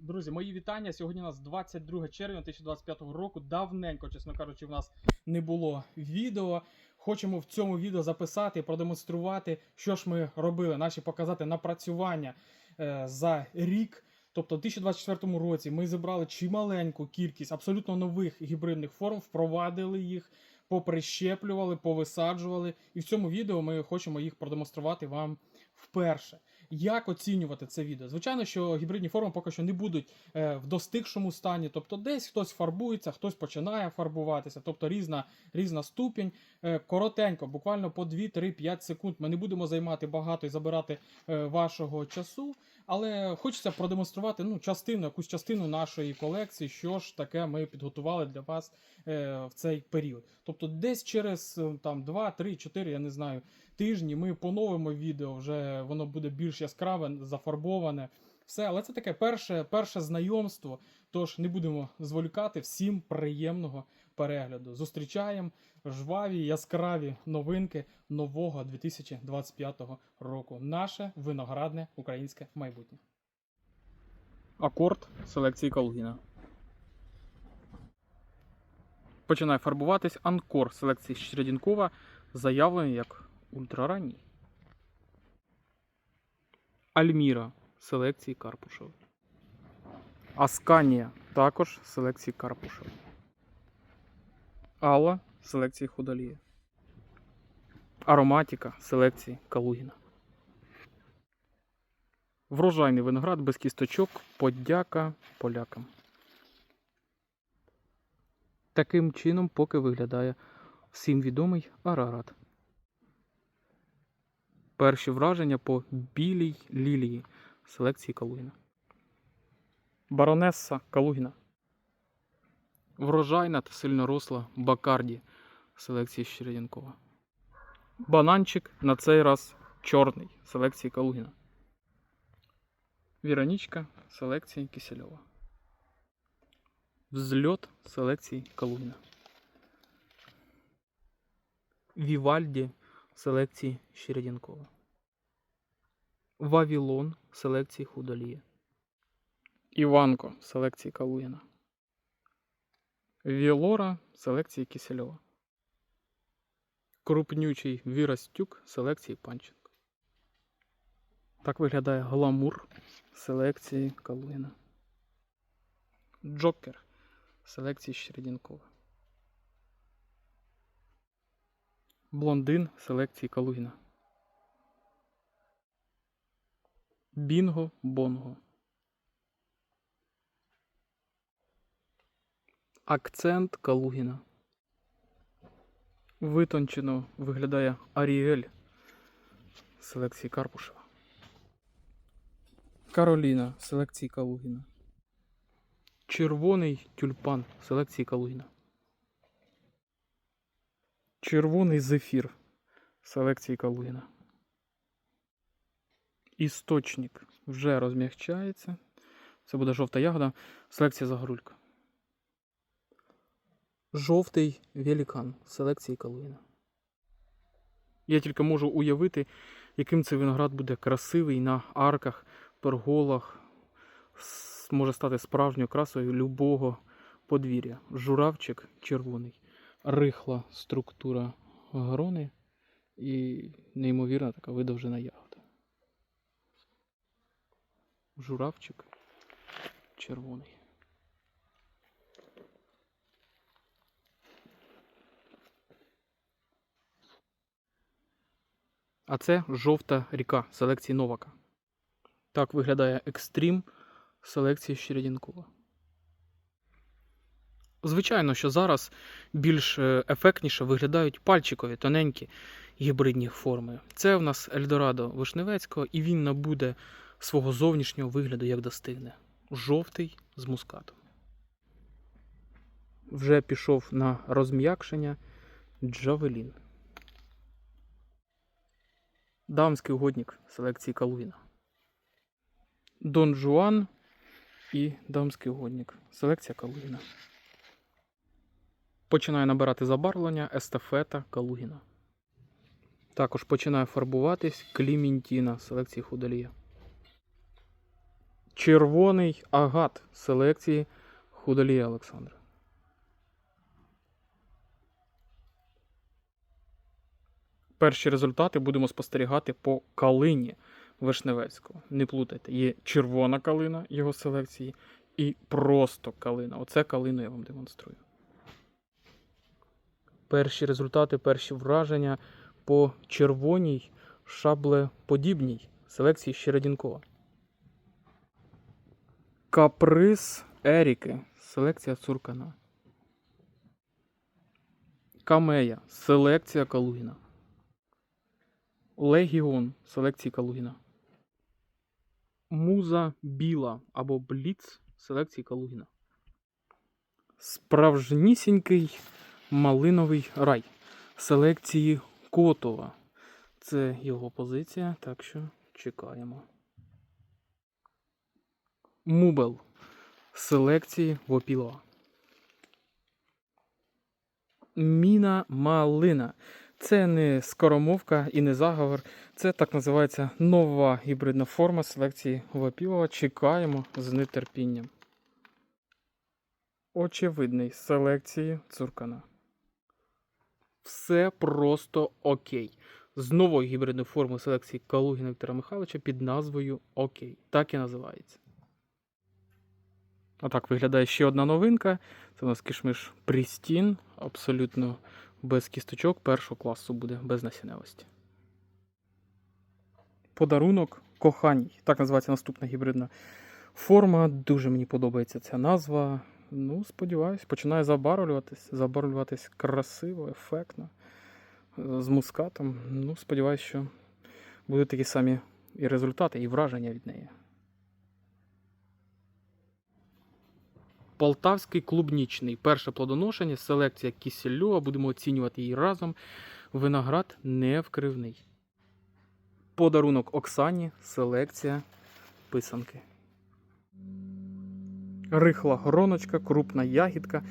Друзі, мої вітання. Сьогодні у нас 22 червня 2025 року. Давненько, чесно кажучи, в нас не було відео. Хочемо в цьому відео записати, продемонструвати, що ж ми робили, наші показати напрацювання е, за рік. Тобто, в 2024 році ми зібрали чималеньку кількість абсолютно нових гібридних форм, впровадили їх, поприщеплювали, повисаджували. І в цьому відео ми хочемо їх продемонструвати вам вперше. Як оцінювати це відео? Звичайно, що гібридні форми поки що не будуть е, в достигшому стані, тобто десь хтось фарбується, хтось починає фарбуватися, тобто різна, різна ступінь. Е, коротенько, буквально по 2-3-5 секунд. Ми не будемо займати багато і забирати е, вашого часу, але хочеться продемонструвати ну, частину, якусь частину нашої колекції, що ж таке ми підготували для вас в цей період. Тобто, десь через там 2, 3, 4, я не знаю, тижні ми поновимо відео, вже воно буде більш яскраве, зафарбоване. Все, але це таке перше, перше знайомство. Тож не будемо зволікати. Всім приємного перегляду. Зустрічаємо жваві, яскраві новинки нового 2025 року. Наше виноградне українське майбутнє. Акорд селекції Калугіна. Починає фарбуватись анкор селекції Щерядінкова, заявлений як ультраранній. Альміра селекції Карпушева. Асканія також селекції Карпушева. Алла селекції Худолія. Ароматіка селекції Калугіна. Врожайний виноград без кісточок. Подяка полякам. Таким чином поки виглядає всім відомий Арарат. Перші враження по білій лілії селекції Калугіна. Баронеса Калугіна. Врожайна та сильно росла Бакарді селекції Щерядінкова. Бананчик на цей раз чорний селекції Калугіна. Віронічка селекції Кисельова. Взльот селекції Калугіна. Вівальді селекції Щерядінкова. Вавілон селекції Худолія. Іванко селекції Калугіна. Вілора селекції Кисельова. Крупнючий Вірастюк селекції Панченко. Так виглядає гламур селекції Калугіна. Джокер селекції Щередінкова. Блондин селекції Калугіна. Бінго Бонго. Акцент Калугіна. Витончено виглядає Аріель селекції Карпушева. Кароліна селекції Калугіна. Червоний тюльпан селекції Калугіна. Червоний зефір селекції Калугіна. Істочник вже розмягчається. Це буде жовта ягода. Селекція Загорулька. Жовтий велікан селекції Калугіна. Я тільки можу уявити, яким цей виноград буде красивий на арках, перголах, може стати справжньою красою любого подвір'я. Журавчик червоний, рихла структура грони і неймовірна така видовжена ягода. Журавчик червоний. А це жовта ріка селекції Новака. Так виглядає екстрім селекції Щерядінкова. Звичайно, що зараз більш е, ефектніше виглядають пальчикові тоненькі гібридні форми. Це в нас Ельдорадо Вишневецького, і він набуде свого зовнішнього вигляду, як достигне. Жовтий з мускатом. Вже пішов на розм'якшення Джавелін. Дамський угодник селекції Калугіна. Дон Жуан і дамський угодник. Селекція Калугіна. Починає набирати забарвлення естафета Калугіна. Також починає фарбуватись Клімінтіна селекції Худолія. Червоний агат селекції Худолія Олександра. Перші результати будемо спостерігати по калині Вишневецького. Не плутайте, є червона калина його селекції і просто калина. Оце калину я вам демонструю. Перші результати, перші враження по червоній шаблеподібній селекції Щередінкова. Каприз Еріки. Селекція Цуркана. Камея. Селекція Калугіна. Легіон селекції Калугіна. Муза Біла або Бліц селекції Калугіна. Справжнісінький малиновий рай селекції Котова. Це його позиція, так що чекаємо. Мубел селекції Вопілова. Міна малина. Це не скоромовка і не заговор. Це так називається нова гібридна форма селекції Вопілова. Чекаємо з нетерпінням. Очевидний селекції Цуркана. Все просто окей. З нової гібридної форми селекції Калугіна Віктора Михайловича під назвою Окей. Так і називається. Отак виглядає ще одна новинка. Це у нас кишмиш Прістін. Абсолютно без кісточок першого класу буде, без насінневості. Подарунок коханій. Так називається наступна гібридна форма. Дуже мені подобається ця назва. Ну, сподіваюсь, починає забарвлюватись. Забарвлюватись красиво, ефектно. З мускатом. Ну, сподіваюсь, що будуть такі самі і результати, і враження від неї. Полтавський клубнічний. Перше плодоношення, селекція кісельова. Будемо оцінювати її разом. Виноград не вкривний. Подарунок Оксані. Селекція писанки. Рихла гроночка, крупна ягідка.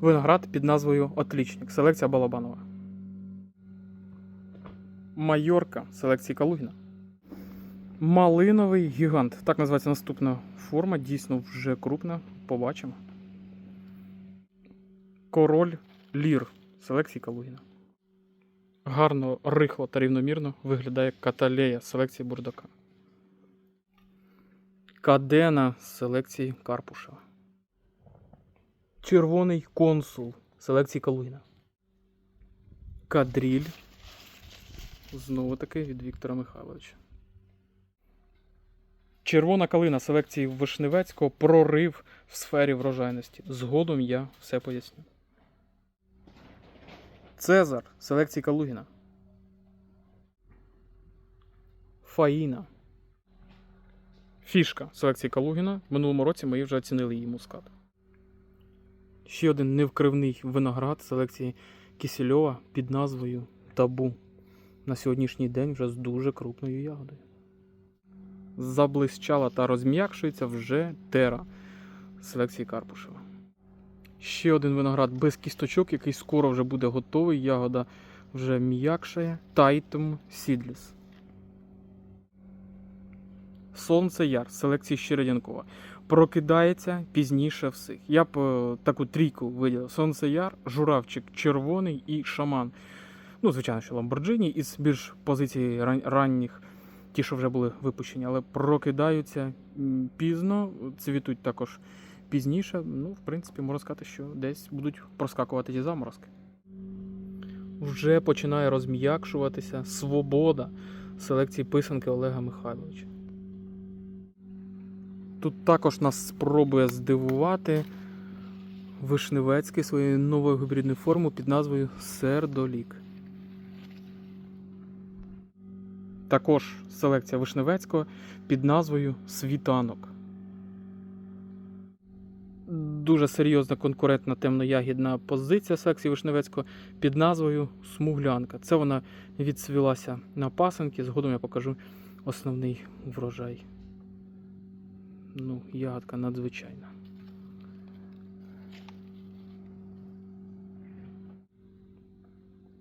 Виноград під назвою Отлічник. Селекція Балабанова. Майорка селекції Калугіна. Малиновий гігант. Так називається наступна форма. Дійсно вже крупна. Побачимо. Король Лір селекції Калугіна. Гарно, рихло та рівномірно виглядає каталея селекції Бурдака. Кадена селекції Карпушева. Червоний консул селекції Калугіна. Кадріль. Знову таки від Віктора Михайловича. Червона калина селекції Вишневецького прорив в сфері врожайності. Згодом я все поясню. Цезар селекції Калугіна. Фаїна. Фішка селекції Калугіна. В минулому році ми вже оцінили її мускат. Ще один невкривний виноград селекції Кісельова під назвою Табу. На сьогоднішній день вже з дуже крупною ягодою. Заблищала та розм'якшується вже тера селекції Карпушева. Ще один виноград без кісточок, який скоро вже буде готовий. Ягода вже м'якшає. Тайтум Сідліс. Сонце Яр селекції Щередянкова. Прокидається пізніше всіх. Я б е, таку трійку виділив: Сонце Яр, Журавчик Червоний і Шаман. Ну, звичайно, що Ламборджині із більш позицій ран- ранніх, ті, що вже були випущені, але прокидаються пізно, цвітуть також пізніше. Ну, в принципі, можна сказати, що десь будуть проскакувати ті заморозки. Вже починає розм'якшуватися свобода селекції писанки Олега Михайловича. Тут також нас спробує здивувати Вишневецький своєю новою гібридною формою під назвою Сердолік. Також селекція Вишневецького під назвою Світанок. Дуже серйозна конкурентна темноягідна позиція селекції Вишневецького під назвою Смуглянка. Це вона відсвілася на пасенки. Згодом я покажу основний врожай. Ну, ягодка надзвичайна.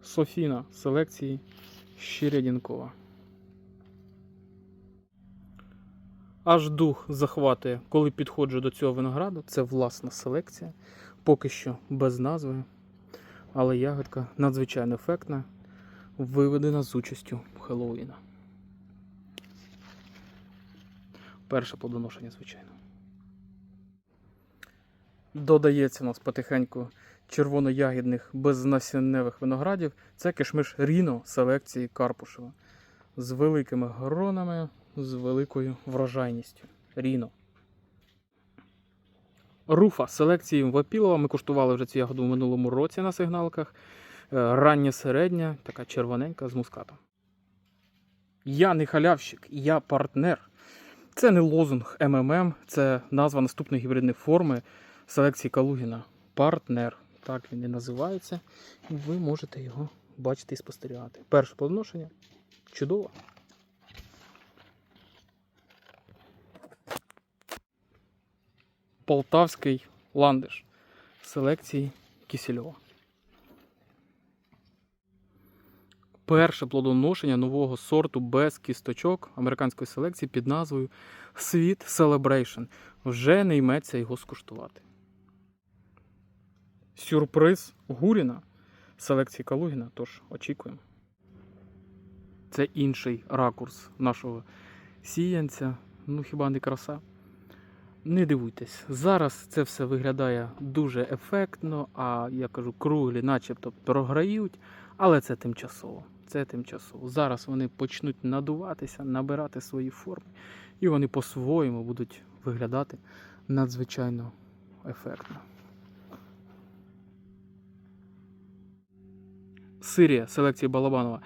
Софіна селекції Щерядінкова. Аж дух захватує, коли підходжу до цього винограду. Це власна селекція, поки що без назви. Але ягодка надзвичайно ефектна, виведена з участю Хеллоуіна. Перше плодоношення, звичайно. Додається у нас потихеньку червоноягідних безнасінневих виноградів. Це кишмиш Ріно селекції Карпушева. З великими гронами, з великою врожайністю. Ріно. Руфа селекції Вапілова. Ми куштували вже цю ягоду в минулому році на сигналках. Е, Рання середня, така червоненька з мускатом. Я не халявщик, я партнер. Це не лозунг МММ, це назва наступної гібридної форми селекції Калугіна. Партнер. Так він і називається. І ви можете його бачити і спостерігати. Перше плодоношення. Чудово. Полтавський ландиш селекції Кісельова. Перше плодоношення нового сорту без кісточок американської селекції під назвою Sweet Celebration. Вже не йметься його скуштувати. Сюрприз Гуріна селекції Калугіна, тож очікуємо. Це інший ракурс нашого сіянця. Ну хіба не краса? Не дивуйтесь, зараз це все виглядає дуже ефектно, а я кажу, круглі, начебто програють, але це тимчасово. Це тимчасово. Зараз вони почнуть надуватися, набирати свої форми, і вони по-своєму будуть виглядати надзвичайно ефектно. Сирія селекції Балабанова.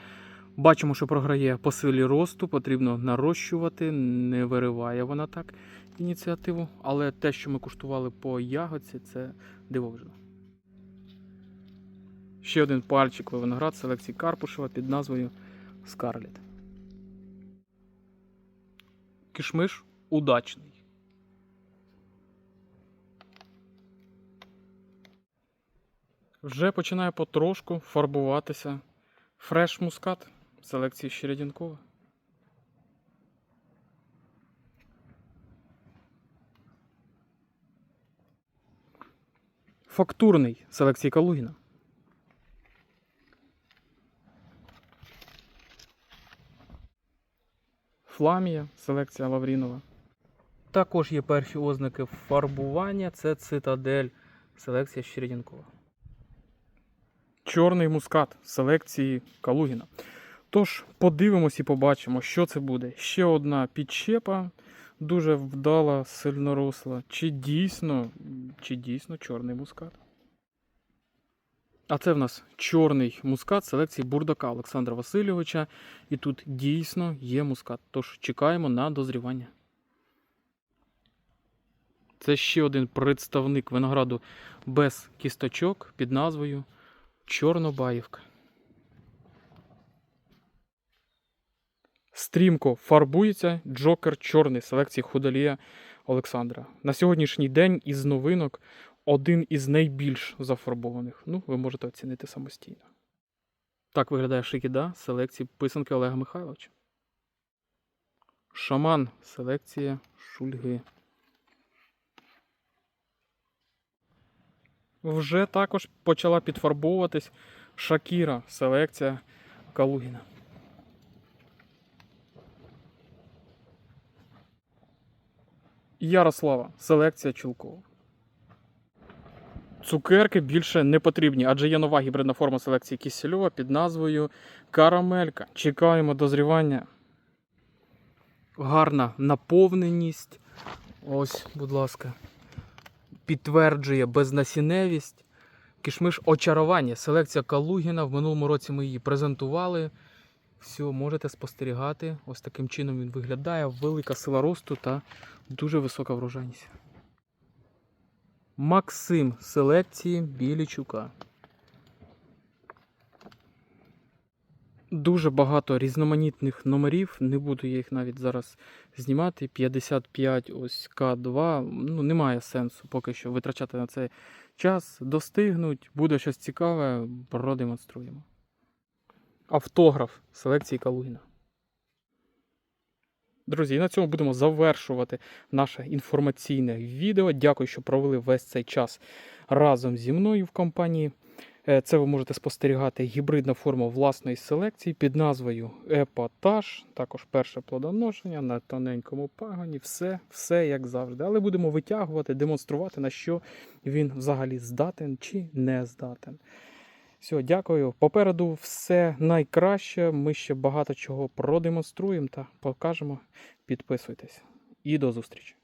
Бачимо, що програє по силі росту, потрібно нарощувати, не вириває вона так ініціативу, але те, що ми куштували по ягодці, це дивовижно. Ще один пальчиковий виноград селекції Карпушева під назвою Скарлет. Кишмиш удачний. Вже починає потрошку фарбуватися фреш мускат селекції Щерядінкова. Фактурний селекції Калугіна. Фламія селекція Лаврінова. Також є перші ознаки фарбування. Це цитадель селекція Щерядінкова. Чорний мускат селекції Калугіна. Тож, подивимось і побачимо, що це буде. Ще одна підщепа, дуже вдала, сильноросла. Чи дійсно, чи дійсно чорний мускат? А це в нас чорний мускат селекції бурдака Олександра Васильовича. І тут дійсно є мускат. Тож чекаємо на дозрівання. Це ще один представник винограду без кісточок під назвою Чорнобаївка. Стрімко фарбується Джокер чорний селекції Худалія Олександра. На сьогоднішній день із новинок один із найбільш зафарбованих. Ну, ви можете оцінити самостійно. Так виглядає Шикіда селекції писанки Олега Михайловича. Шаман селекція Шульги. Вже також почала підфарбовуватись Шакіра селекція Калугіна. Ярослава селекція Чулкова. Цукерки більше не потрібні, адже є нова гібридна форма селекції Кісельова під назвою Карамелька. Чекаємо дозрівання. Гарна наповненість. Ось, будь ласка, підтверджує безнасінневість. Кишмиш очарування. Селекція Калугіна. В минулому році ми її презентували. Все, можете спостерігати. Ось таким чином він виглядає. Велика сила росту та дуже висока врожайність. Максим селекції Білічука. Дуже багато різноманітних номерів. Не буду я їх навіть зараз знімати. 55 ось К2. Ну, немає сенсу поки що витрачати на це час. Достигнуть, буде щось цікаве, продемонструємо. Автограф селекції Калугіна. Друзі, і на цьому будемо завершувати наше інформаційне відео. Дякую, що провели весь цей час разом зі мною в компанії. Е, Це ви можете спостерігати гібридна форма власної селекції під назвою Епатаж. Також перше плодоношення на тоненькому пагоні. Все, все як завжди. Але будемо витягувати, демонструвати, на що він взагалі здатен чи не здатен. Все, дякую. Попереду все найкраще. Ми ще багато чого продемонструємо та покажемо. Підписуйтесь. І до зустрічі!